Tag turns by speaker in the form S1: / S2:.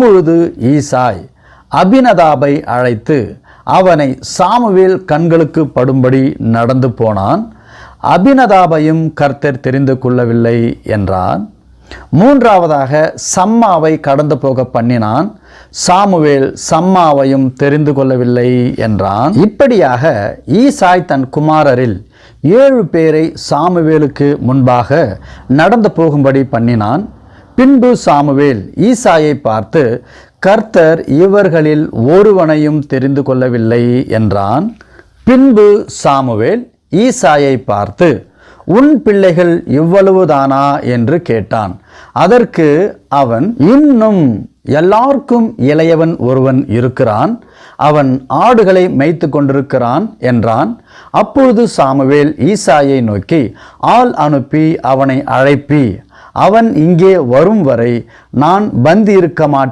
S1: அப்பொழுது ஈசாய் அபினதாபை அழைத்து அவனை சாமுவேல் கண்களுக்கு படும்படி நடந்து போனான். அபினதாபையும் கர்த்தர் தெரிந்து கொள்ளவில்லை என்றான். மூன்றாவதாக சம்மாவை கடந்து போக பண்ணினான். சாமுவேல் சம்மாவையும் தெரிந்து கொள்ளவில்லை என்றான். இப்படியாக ஈசாய் தன் குமாரரில் ஏழு பேரை சாமுவேலுக்கு முன்பாக நடந்து போகும்படி பண்ணினான். பின்பு சாமுவேல் ஈசாயை பார்த்து கர்த்தர் இவர்களில் ஒருவனையும் தெரிந்து கொள்ளவில்லை என்றான். பின்பு சாமுவேல் ஈசாயை பார்த்து உன் பிள்ளைகள் இவ்வளவுதானா? என்று கேட்டான். அதற்கு அவன் இன்னும் எல்லாருக்கும் இளையவன் ஒருவன் இருக்கிறான். அவன் ஆடுகளை மேய்த்து கொண்டிருக்கிறான் என்றான். அப்பொழுது சாமுவேல் ஈசாயை நோக்கி ஆள் அனுப்பி அவனை அழைப்பி. அவன் இங்கே வரும் வரை நான் பந்தி இருக்க மாட்டேன்.